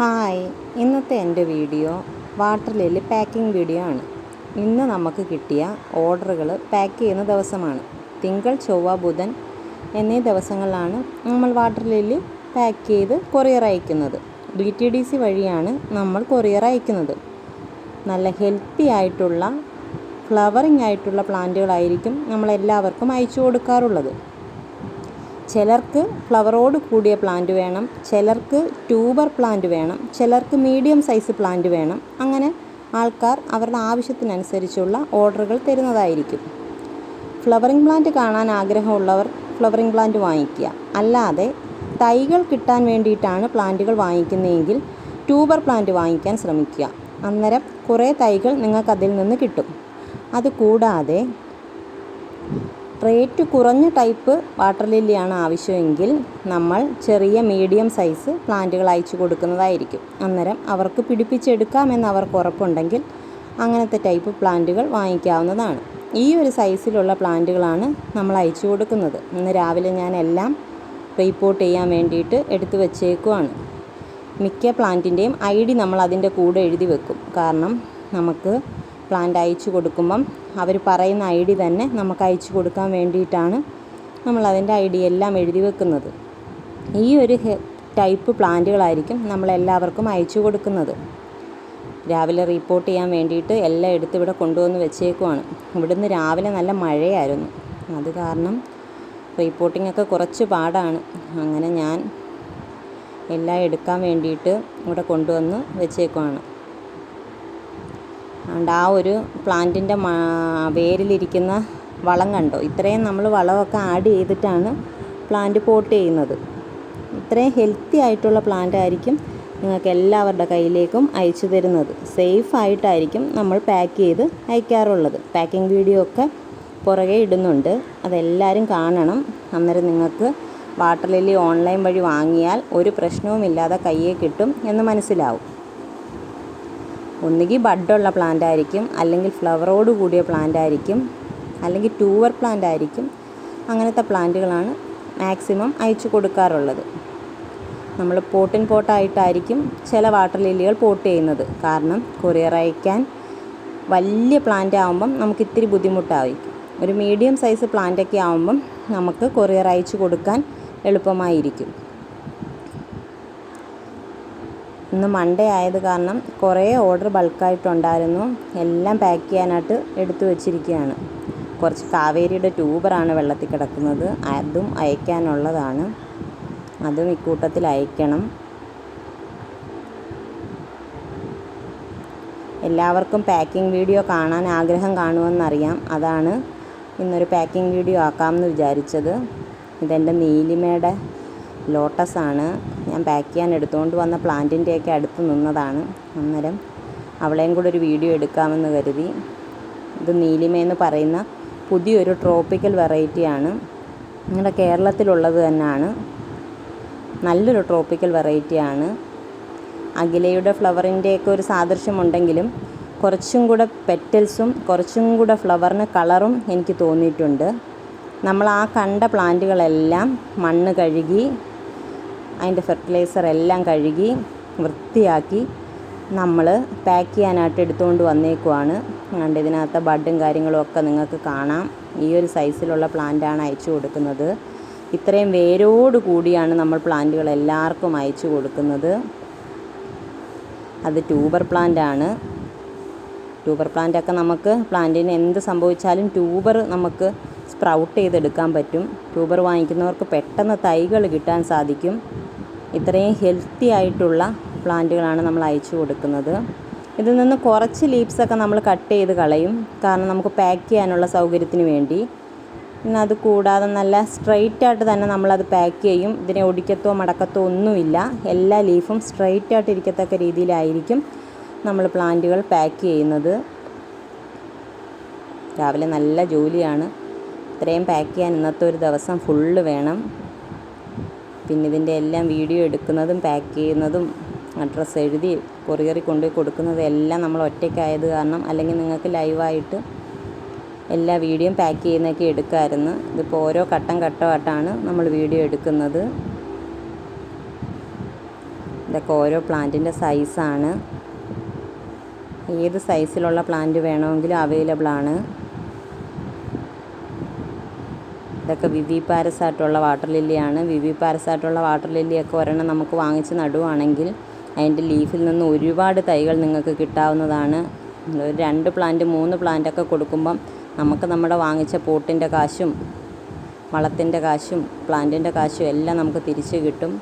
Hi. ഇന്നത്തെ എന്റെ video water lily packing video ആണ്. ഇന്ന് നമുക്ക് കിട്ടിയ ഓർഡറുകൾ പാക്ക് ചെയ്യുന്ന ദിവസമാണ്. തിങ്കൾ ചൊവ്വ ബുധൻ എന്നീ ദിവസങ്ങളിലാണ് നമ്മൾ വാട്ടർ ലില്ലി പാക്ക് ചെയ്ത് കൊറിയർ അയക്കുന്നത്. ഡി ടി ഡി സി വഴിയാണ് നമ്മൾ കൊറിയർ അയക്കുന്നത്. നല്ല ഹെൽത്തി ആയിട്ടുള്ള ഫ്ലവറിങ് ആയിട്ടുള്ള പ്ലാന്റുകളായിരിക്കും നമ്മളെല്ലാവർക്കും അയച്ചു കൊടുക്കാറുള്ളത്. ചിലർക്ക് ഫ്ലവറോട് കൂടിയ പ്ലാന്റ് വേണം ചിലർക്ക് ട്യൂബർ പ്ലാന്റ് വേണം ചിലർക്ക് മീഡിയം സൈസ് പ്ലാന്റ് വേണം. അങ്ങനെ ആൾക്കാർ അവരുടെ ആവശ്യത്തിനനുസരിച്ചുള്ള ഓർഡറുകൾ തരുന്നതായിരിക്കും. ഫ്ലവറിംഗ് പ്ലാന്റ് കാണാൻ ആഗ്രഹമുള്ളവർ ഫ്ലവറിംഗ് പ്ലാന്റ് വാങ്ങിക്കുക. അല്ലാതെ തൈകൾ കിട്ടാൻ വേണ്ടിയിട്ടാണ് പ്ലാന്റുകൾ വാങ്ങിക്കുന്നതെങ്കിൽ ട്യൂബർ പ്ലാന്റ് വാങ്ങിക്കാൻ ശ്രമിക്കുക. അന്നേരം കുറേ തൈകൾ നിങ്ങൾക്കതിൽ നിന്ന് കിട്ടും. അതുകൂടാതെ റേറ്റ് കുറഞ്ഞ ടൈപ്പ് വാട്ടർ ലില്ലിയാണ് ആവശ്യമെങ്കിൽ നമ്മൾ ചെറിയ മീഡിയം സൈസ് പ്ലാന്റുകൾ അയച്ചു കൊടുക്കുന്നതായിരിക്കും. അന്നേരം അവർക്ക് പിടിപ്പിച്ചെടുക്കാമെന്ന് അവർക്ക് ഉറപ്പുണ്ടെങ്കിൽ അങ്ങനത്തെ ടൈപ്പ് പ്ലാന്റുകൾ വാങ്ങിക്കാവുന്നതാണ്. ഈ ഒരു സൈസിലുള്ള പ്ലാന്റുകളാണ് നമ്മൾ അയച്ചു കൊടുക്കുന്നത്. ഇന്ന് രാവിലെ ഞാൻ എല്ലാം റീപ്പോർട്ട് ചെയ്യാൻ വേണ്ടിയിട്ട് എടുത്തു വച്ചേക്കുവാണ്. മിക്ക പ്ലാന്റിന്റെയും ഐ ഡി നമ്മൾ അതിന്റെ കൂടെ എഴുതി വെക്കും. കാരണം നമുക്ക് പ്ലാന്റ് അയച്ചു കൊടുക്കുമ്പം അവർ പറയുന്ന ഐ ഡി തന്നെ നമുക്ക് അയച്ചു കൊടുക്കാൻ വേണ്ടിയിട്ടാണ് നമ്മൾ അതിന്റെ ഐ ഡി എല്ലാം എഴുതി വെക്കുന്നത്. ഈ ഒരു ടൈപ്പ് പ്ലാന്റുകളായിരിക്കും നമ്മളെല്ലാവർക്കും അയച്ചു കൊടുക്കുന്നത്. രാവിലെ റിപ്പോർട്ട് ചെയ്യാൻ വേണ്ടിയിട്ട് എല്ലാം എടുത്ത് ഇവിടെ കൊണ്ടുവന്ന് വെച്ചേക്കുവാണ്. ഇവിടുന്ന് രാവിലെ നല്ല മഴയായിരുന്നു. അത് കാരണം റിപ്പോർട്ടിംഗ് ഒക്കെ കുറച്ച് പാടാണ്. അങ്ങനെ ഞാൻ എല്ലാം എടുക്കാൻ വേണ്ടിയിട്ട് ഇവിടെ കൊണ്ടുവന്ന് വെച്ചേക്കുവാണ്. അതുകൊണ്ട് ആ ഒരു പ്ലാന്റിന്റെ വേരിലിരിക്കുന്ന വളം കണ്ടോ? ഇത്രയും നമ്മൾ വളമൊക്കെ ആഡ് ചെയ്തിട്ടാണ് പ്ലാന്റ് പോട്ട് ചെയ്യുന്നത്. ഇത്രയും ഹെൽത്തി ആയിട്ടുള്ള പ്ലാന്റ് ആയിരിക്കും നിങ്ങൾക്ക് എല്ലാവരുടെ കയ്യിലേക്കും അയച്ചു തരുന്നത്. സേഫ് ആയിട്ടായിരിക്കും നമ്മൾ പാക്ക് ചെയ്ത് അയക്കാറുള്ളത്. പാക്കിംഗ് വീഡിയോ ഒക്കെ പുറകെ ഇടുന്നുണ്ട്. അതെല്ലാവരും കാണണം. അന്നേരം നിങ്ങൾക്ക് വാട്ടർ ലില്ലി ഓൺലൈൻ വഴി വാങ്ങിയാൽ ഒരു പ്രശ്നവുമില്ലാതെ കയ്യെ കിട്ടും എന്ന് മനസ്സിലാവും. ഒന്നുകിൽ ബഡുള്ള പ്ലാന്റ് ആയിരിക്കും അല്ലെങ്കിൽ ഫ്ലവറോട് കൂടിയ പ്ലാന്റ് ആയിരിക്കും അല്ലെങ്കിൽ ടൂവർ പ്ലാന്റ് ആയിരിക്കും. അങ്ങനത്തെ പ്ലാന്റുകളാണ് മാക്സിമം അയച്ചു കൊടുക്കാറുള്ളത്. നമ്മൾ പോട്ടിൻ പോട്ടായിട്ടായിരിക്കും ചില വാട്ടർ ലില്ലികൾ പോട്ട് ചെയ്യുന്നത്. കാരണം കൊറിയർ അയക്കാൻ വലിയ പ്ലാന്റ് ആകുമ്പം നമുക്ക് ഇത്തിരി ബുദ്ധിമുട്ടായിരിക്കും. ഒരു മീഡിയം സൈസ് പ്ലാന്റൊക്കെ ആകുമ്പം നമുക്ക് കൊറിയർ അയച്ചു കൊടുക്കാൻ എളുപ്പമായിരിക്കും. ഇന്ന് മൺഡേ ആയത് കാരണം കുറേ ഓർഡർ ബൾക്കായിട്ടുണ്ടായിരുന്നു എല്ലാം പാക്ക് ചെയ്യാനായിട്ട് എടുത്തു വച്ചിരിക്കുകയാണ്. കുറച്ച് കാവേരിയുടെ ട്യൂബറാണ് വെള്ളത്തിൽ കിടക്കുന്നത്. അതും അയക്കാനുള്ളതാണ്. അതും ഇക്കൂട്ടത്തിൽ അയക്കണം. എല്ലാവർക്കും പാക്കിംഗ് വീഡിയോ കാണാൻ ആഗ്രഹം കാണുമെന്നറിയാം. അതാണ് ഇന്നൊരു പാക്കിംഗ് വീഡിയോ ആക്കാമെന്ന് വിചാരിച്ചത്. ഇതെന്റെ നീലിമയുടെ ലോട്ടസാണ്. ഞാൻ പാക്ക് ചെയ്യാൻ എടുത്തുകൊണ്ട് വന്ന പ്ലാന്റിന്റെയൊക്കെ അടുത്ത് നിന്നതാണ് അന്നേരം. അവളെയും കൂടെ ഒരു വീഡിയോ എടുക്കാമെന്ന് കരുതി. ഇത് നീലിമയെന്ന് പറയുന്ന പുതിയൊരു ട്രോപ്പിക്കൽ വെറൈറ്റിയാണ്. നിങ്ങളുടെ കേരളത്തിലുള്ളത് തന്നെയാണ് നല്ലൊരു ട്രോപ്പിക്കൽ വെറൈറ്റിയാണ്. അഖിലയുടെ ഫ്ലവറിന്റെയൊക്കെ ഒരു സാദൃശ്യമുണ്ടെങ്കിലും കുറച്ചും കൂടെ പെറ്റൽസും കുറച്ചും കൂടെ ഫ്ലവറിന് കളറും എനിക്ക് തോന്നിയിട്ടുണ്ട്. നമ്മൾ ആ കണ്ട പ്ലാന്റുകളെല്ലാം മണ്ണ് കഴുകി അതിന്റെ ഫെർട്ടിലൈസർ എല്ലാം കഴുകി വൃത്തിയാക്കി നമ്മൾ പാക്ക് ചെയ്യാനായിട്ട് എടുത്തുകൊണ്ട് വന്നേക്കുവാണ്. അതുകൊണ്ട് ഇതിനകത്ത് ബഡും കാര്യങ്ങളും ഒക്കെ നിങ്ങൾക്ക് കാണാം. ഈ ഒരു സൈസിലുള്ള പ്ലാന്റാണ് അയച്ചു കൊടുക്കുന്നത്. ഇത്രയും വേരോട് കൂടിയാണ് നമ്മൾ പ്ലാന്റുകൾ എല്ലാവർക്കും അയച്ചു കൊടുക്കുന്നത്. അത് ട്യൂബർ പ്ലാന്റാണ് ട്യൂബർ പ്ലാന്റൊക്കെ നമുക്ക് പ്ലാന്റിന് എന്ത് സംഭവിച്ചാലും ട്യൂബർ നമുക്ക് സ്പ്രൗട്ട് ചെയ്തെടുക്കാൻ പറ്റും. ട്യൂബർ വാങ്ങിക്കുന്നവർക്ക് പെട്ടെന്ന് തൈകൾ കിട്ടാൻ സാധിക്കും. ഇത്രയും ഹെൽത്തി ആയിട്ടുള്ള പ്ലാന്റുകളാണ് നമ്മൾ അയച്ചു കൊടുക്കുന്നത്. ഇതിൽ നിന്ന് കുറച്ച് ലീവ്സൊക്കെ നമ്മൾ കട്ട് ചെയ്ത് കളയും. കാരണം നമുക്ക് പാക്ക് ചെയ്യാനുള്ള സൗകര്യത്തിന് വേണ്ടി. പിന്നെ അത് കൂടാതെ നല്ല സ്ട്രെയിറ്റ് ആയിട്ട് തന്നെ നമ്മളത് പാക്ക് ചെയ്യും. ഇതിനെ ഒടിക്കത്തോ മടക്കത്തോ ഒന്നുമില്ല. എല്ലാ ലീഫും സ്ട്രെയിറ്റ് ആയിട്ട് ഇരിക്കത്തക്ക രീതിയിലായിരിക്കും നമ്മൾ പ്ലാന്റുകൾ പാക്ക് ചെയ്യുന്നത്. രാവിലെ നല്ല ജോലിയാണ്. ഇത്രയും പാക്ക് ചെയ്യാൻ ഇന്നത്തെ ഒരു ദിവസം ഫുള്ള് വേണം. പിന്നെ ഇതിന്റെ എല്ലാം വീഡിയോ എടുക്കുന്നതും പാക്ക് ചെയ്യുന്നതും അഡ്രസ്സ് എഴുതി കൊറിയറിൽ കൊണ്ടുപോയി കൊടുക്കുന്നതും എല്ലാം നമ്മൾ ഒറ്റയ്ക്കായത് കാരണം അല്ലെങ്കിൽ നിങ്ങൾക്ക് ലൈവായിട്ട് എല്ലാ വീഡിയോയും പാക്ക് ചെയ്യുന്നതൊക്കെ എടുക്കാമായിരുന്നു ഇതിപ്പോൾ ഓരോ ഘട്ടം ഘട്ടമായിട്ടാണ് നമ്മൾ വീഡിയോ എടുക്കുന്നത്. ഇതൊക്കെ ഓരോ പ്ലാന്റിന്റെ സൈസാണ്. ഏത് സൈസിലുള്ള പ്ലാന്റ് വേണമെങ്കിലും അവൈലബിൾ ആണ് ഇതൊക്കെ വിവി പാരസായിട്ടുള്ള വാട്ടർ ലില്ലിയാണ്. വിവി പാരസായിട്ടുള്ള വാട്ടർ ലില്ലിയൊക്കെ ഒരെണ്ണം നമുക്ക് വാങ്ങിച്ച് നടുവാണെങ്കിൽ അതിന്റെ ലീഫിൽ നിന്ന് ഒരുപാട് തൈകൾ നിങ്ങൾക്ക് കിട്ടാവുന്നതാണ്. രണ്ട് പ്ലാന്റ് മൂന്ന് പ്ലാന്റൊക്കെ കൊടുക്കുമ്പം നമുക്ക് നമ്മുടെ വാങ്ങിച്ച പോട്ടിന്റെ കാശും വളത്തിന്റെ കാശും പ്ലാന്റിന്റെ കാശും എല്ലാം നമുക്ക് തിരിച്ച് കിട്ടും.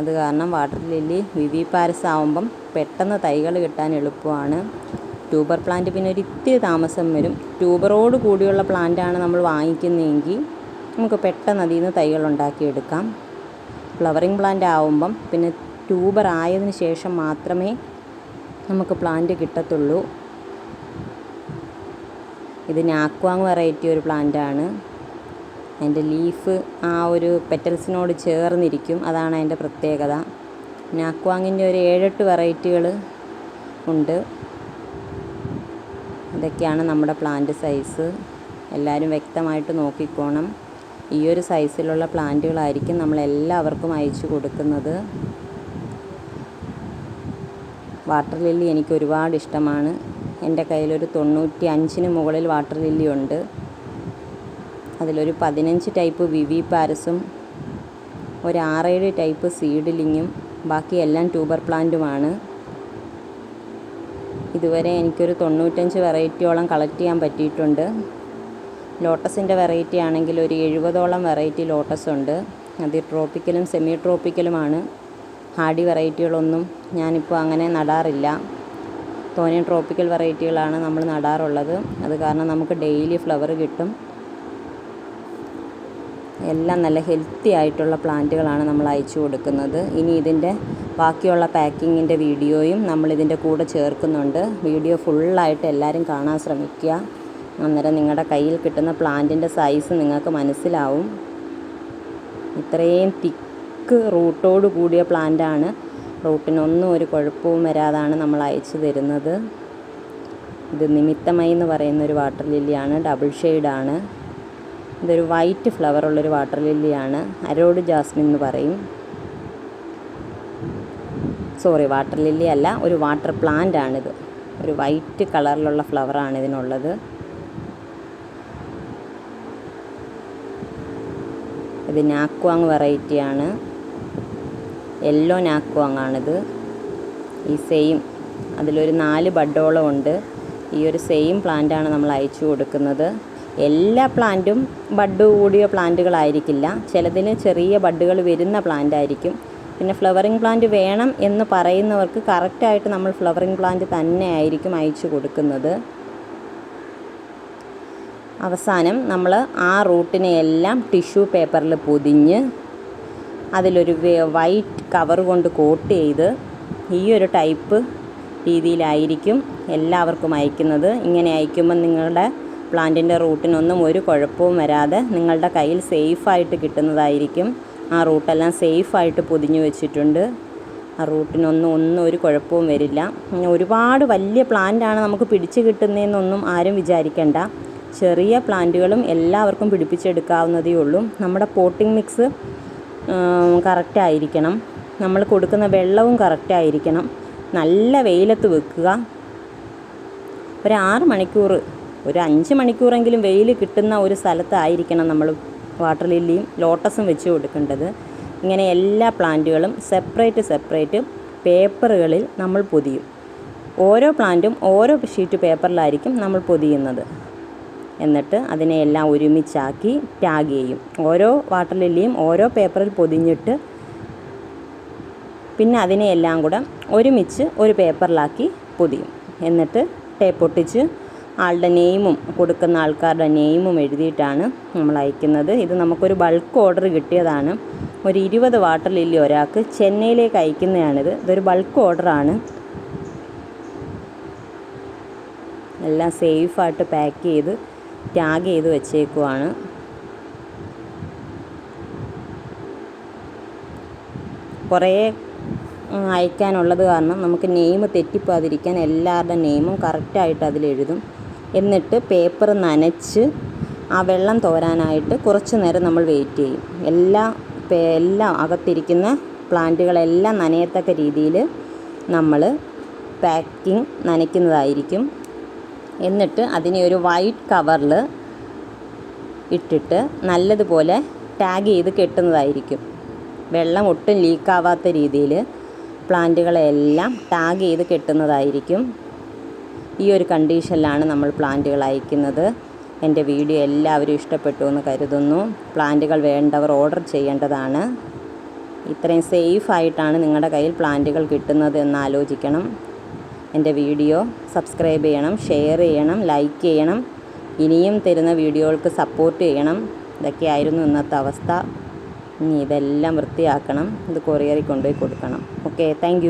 അത് കാരണം വാട്ടർ ലില്ലി വിവി പാരസ് ആവുമ്പം പെട്ടെന്ന് തൈകൾ കിട്ടാൻ എളുപ്പമാണ്. ട്യൂബർ പ്ലാന്റ് പിന്നെ ഒരു ഇത്തിരി താമസം വരും. ട്യൂബറോട് കൂടിയുള്ള പ്ലാന്റാണ് നമ്മൾ വാങ്ങിക്കുന്നതെങ്കിൽ നമുക്ക് പെട്ടെന്ന് അതിൽ നിന്ന് തൈകൾ ഉണ്ടാക്കിയെടുക്കാം. ഫ്ലവറിങ് പ്ലാന്റ് ആവുമ്പം പിന്നെ ട്യൂബർ ആയതിന് ശേഷം മാത്രമേ നമുക്ക് പ്ലാന്റ് കിട്ടത്തുള്ളൂ. ഇത് നാക്വാങ് വെറൈറ്റി ഒരു പ്ലാന്റാണ് അതിന്റെ ലീഫ് ആ ഒരു പെറ്റൽസിനോട് ചേർന്നിരിക്കും. അതാണ് അതിന്റെ പ്രത്യേകത. നാക്വാങ്ങിന്റെ ഒരു ഏഴെട്ട് വെറൈറ്റികൾ ഉണ്ട്. ഇതൊക്കെയാണ് നമ്മുടെ പ്ലാന്റ് സൈസ് എല്ലാവരും വ്യക്തമായിട്ട് നോക്കിക്കോണം. ഈ ഒരു സൈസിലുള്ള പ്ലാന്റുകളായിരിക്കും നമ്മൾ എല്ലാവർക്കും അയച്ചു കൊടുക്കുന്നത്. വാട്ടർ ലില്ലി എനിക്ക് ഒരുപാട് ഇഷ്ടമാണ്. എന്റെ കയ്യിലൊരു തൊണ്ണൂറ്റി അഞ്ചിന് മുകളിൽ വാട്ടർ ലില്ലി ഉണ്ട്. അതിലൊരു പതിനഞ്ച് ടൈപ്പ് വിവി പാരസും ഒരു ആറേഴ് ടൈപ്പ് സീഡിലിങ്ങും ബാക്കി എല്ലാം ട്യൂബർ പ്ലാന്റുമാണ് ഇതുവരെ എനിക്കൊരു തൊണ്ണൂറ്റഞ്ച് വെറൈറ്റിയോളം കളക്ട് ചെയ്യാൻ പറ്റിയിട്ടുണ്ട്. ലോട്ടസിന്റെ വെറൈറ്റി ആണെങ്കിൽ ഒരു എഴുപതോളം വെറൈറ്റി ലോട്ടസ് ഉണ്ട്. അത് ട്രോപ്പിക്കലും സെമി ട്രോപ്പിക്കലുമാണ് ഹാർഡി വെറൈറ്റികളൊന്നും ഞാനിപ്പോൾ അങ്ങനെ നടാറില്ല. തോനെ ട്രോപ്പിക്കൽ വെറൈറ്റികളാണ് നമ്മൾ നടാറുള്ളത്. അത് കാരണം നമുക്ക് ഡെയിലി ഫ്ലവർ കിട്ടും. എല്ലാം നല്ല ഹെൽത്തി ആയിട്ടുള്ള പ്ലാന്റുകളാണ് നമ്മൾ അയച്ചു കൊടുക്കുന്നത്. ഇനി ഇതിന്റെ ബാക്കിയുള്ള പാക്കിങ്ങിന്റെ വീഡിയോയും നമ്മളിതിന്റെ കൂടെ ചേർക്കുന്നുണ്ട്. വീഡിയോ ഫുള്ളായിട്ട് എല്ലാവരും കാണാൻ ശ്രമിക്കുക. അന്നേരം നിങ്ങളുടെ കയ്യിൽ കിട്ടുന്ന പ്ലാന്റിന്റെ സൈസ് നിങ്ങൾക്ക് മനസ്സിലാവും. ഇത്രയും തിക്ക് റൂട്ടോട് കൂടിയ പ്ലാന്റാണ്. റൂട്ടിനൊന്നും ഒരു കുഴപ്പവും വരാതാണ് നമ്മൾ അയച്ചു തരുന്നത്. ഇത് നിമിത്തമായി എന്ന് പറയുന്ന ഒരു വാട്ടർ ലില്ലിയാണ്. ഡബിൾ ഷെയ്ഡാണ്. ഇതൊരു വൈറ്റ് ഫ്ലവർ ഉള്ളൊരു വാട്ടർ ലില്ലിയാണ്. അരോഡ് ജാസ്മിൻ എന്ന് പറയും. സോറി വാട്ടർ ലില്ലി അല്ല ഒരു വാട്ടർ പ്ലാന്റ് ആണിത് ഒരു വൈറ്റ് കളറിലുള്ള ഫ്ലവറാണ് ഇതിനുള്ളത്. ഇത് നാക്വാങ് വെറൈറ്റിയാണ്. യെല്ലോ നാക്വാങ് ആണിത് ഈ സെയിം അതിലൊരു നാല് ബഡോളം ഉണ്ട് ഈ ഒരു സെയിം പ്ലാന്റാണ് നമ്മൾ അയച്ചു കൊടുക്കുന്നത്. എല്ലാ പ്ലാന്റും ബഡ് കൂടിയ പ്ലാന്റുകളായിരിക്കില്ല. ചിലതിന് ചെറിയ ബഡുകൾ വരുന്ന പ്ലാന്റ് ആയിരിക്കും പിന്നെ ഫ്ലവറിങ് പ്ലാന്റ് വേണം എന്ന് പറയുന്നവർക്ക് കറക്റ്റായിട്ട് നമ്മൾ ഫ്ലവറിങ് പ്ലാന്റ് തന്നെ ആയിരിക്കും അയച്ചു കൊടുക്കുന്നത്. അവസാനം നമ്മൾ ആ റൂട്ടിനെ എല്ലാം ടിഷ്യൂ പേപ്പറിൽ പൊതിഞ്ഞ് അതിലൊരു വൈറ്റ് കവർ കൊണ്ട് കോട്ട് ചെയ്ത് ഈ ഒരു ടൈപ്പ് രീതിയിലായിരിക്കും എല്ലാവർക്കും അയക്കുന്നത്. ഇങ്ങനെ അയക്കുമ്പോൾ നിങ്ങളുടെ പ്ലാന്റിന്റെ റൂട്ടിനൊന്നും ഒരു കുഴപ്പവും വരാതെ നിങ്ങളുടെ കയ്യിൽ സേഫായിട്ട് കിട്ടുന്നതായിരിക്കും. ആ റൂട്ടെല്ലാം സേഫായിട്ട് പൊതിഞ്ഞു വെച്ചിട്ടുണ്ട്. ആ റൂട്ടിനൊന്നും ഒന്നും ഒരു കുഴപ്പവും വരില്ല. ഒരുപാട് വലിയ പ്ലാന്റാണ് നമുക്ക് പിടിച്ച് കിട്ടുന്നതെന്നൊന്നും ആരും വിചാരിക്കേണ്ട. ചെറിയ പ്ലാന്റുകളും എല്ലാവർക്കും പിടിപ്പിച്ചെടുക്കാവുന്നതേ ഉള്ളൂ. നമ്മുടെ പോട്ടിംഗ് മിക്സ് കറക്റ്റായിരിക്കണം നമ്മൾ കൊടുക്കുന്ന വെള്ളവും കറക്റ്റായിരിക്കണം നല്ല വെയിലത്ത് വെക്കുക. ഒരു ആറ് മണിക്കൂർ ഒരു അഞ്ച് മണിക്കൂറെങ്കിലും വെയിൽ കിട്ടുന്ന ഒരു സ്ഥലത്തായിരിക്കണം നമ്മൾ വാട്ടർ ലില്ലിയും ലോട്ടസും വെച്ച് കൊടുക്കേണ്ടത്. ഇങ്ങനെ എല്ലാ പ്ലാന്റുകളും സെപ്പറേറ്റ് സെപ്പറേറ്റ് പേപ്പറുകളിൽ നമ്മൾ പൊതിയും. ഓരോ പ്ലാന്റും ഓരോ ഷീറ്റ് പേപ്പറിലായിരിക്കും നമ്മൾ പൊതിയുന്നത്. എന്നിട്ട് അതിനെ എല്ലാം ഒരുമിച്ചാക്കി ടാഗ് ചെയ്യും. ഓരോ വാട്ടർ ലില്ലിയും ഓരോ പേപ്പറിൽ പൊതിഞ്ഞിട്ട് പിന്നെ അതിനെ എല്ലാം കൂടെ ഒരുമിച്ച് ഒരു പേപ്പറിലാക്കി പൊതിയും. എന്നിട്ട് ടേപ്പ് ഒട്ടിച്ച് ആളുടെ നെയിമും കൊടുക്കുന്ന ആൾക്കാരുടെ നെയിമും എഴുതിയിട്ടാണ് നമ്മൾ അയക്കുന്നത്. ഇത് നമുക്കൊരു ബൾക്ക് ഓർഡർ കിട്ടിയതാണ്. ഒരു ഇരുപത് വാട്ടർ ലില്ലി ഒരാൾക്ക് ചെന്നൈയിലേക്ക് അയക്കുന്നതാണിത്. ഇതൊരു ബൾക്ക് ഓർഡറാണ് എല്ലാം സേഫായിട്ട് പാക്ക് ചെയ്ത് ടാഗ് ചെയ്ത് വെച്ചേക്കുവാണ്. കുറേ അയക്കാനുള്ളത് കാരണം നമുക്ക് നെയിം തെറ്റിപ്പോതിരിക്കാൻ എല്ലാവരുടെ നെയിമും കറക്റ്റായിട്ട് അതിലെഴുതും എന്നിട്ട് പേപ്പർ നനച്ച് ആ വെള്ളം തോരാനായിട്ട് കുറച്ച് നേരം നമ്മൾ വെയിറ്റ് ചെയ്യും. എല്ലാ എല്ലാം അകത്തിരിക്കുന്ന പ്ലാന്റുകളെല്ലാം നനയത്തക്ക രീതിയിൽ നമ്മൾ പാക്കിംഗ് നനയ്ക്കുന്നതായിരിക്കും. എന്നിട്ട് അതിനെ ഒരു വൈറ്റ് കവറിൽ ഇട്ടിട്ട് നല്ലതുപോലെ ടാഗ് ചെയ്ത് കെട്ടുന്നതായിരിക്കും. വെള്ളം ഒട്ടും ലീക്കാവാത്ത രീതിയിൽ പ്ലാന്റുകളെല്ലാം ടാഗ് ചെയ്ത് കെട്ടുന്നതായിരിക്കും. ഈ ഒരു കണ്ടീഷനിലാണ് നമ്മൾ പ്ലാന്റുകൾ അയക്കുന്നത്. എന്റെ വീഡിയോ എല്ലാവരും ഇഷ്ടപ്പെട്ടു എന്ന് കരുതുന്നു. പ്ലാന്റുകൾ വേണ്ടവർ ഓർഡർ ചെയ്യേണ്ടതാണ്. ഇത്രയും സേഫായിട്ടാണ് നിങ്ങളുടെ കയ്യിൽ പ്ലാന്റുകൾ കിട്ടുന്നത് എന്ന് ആലോചിക്കണം. എന്റെ വീഡിയോ സബ്സ്ക്രൈബ് ചെയ്യണം ഷെയർ ചെയ്യണം ലൈക്ക് ചെയ്യണം. ഇനിയും തരുന്ന വീഡിയോകൾക്ക് സപ്പോർട്ട് ചെയ്യണം. ഇതൊക്കെയായിരുന്നു ഇന്നത്തെ അവസ്ഥ. ഇനി ഇതെല്ലാം വൃത്തിയാക്കണം. ഇത് കൊറിയറിൽ കൊണ്ടുപോയി കൊടുക്കണം. Okay thank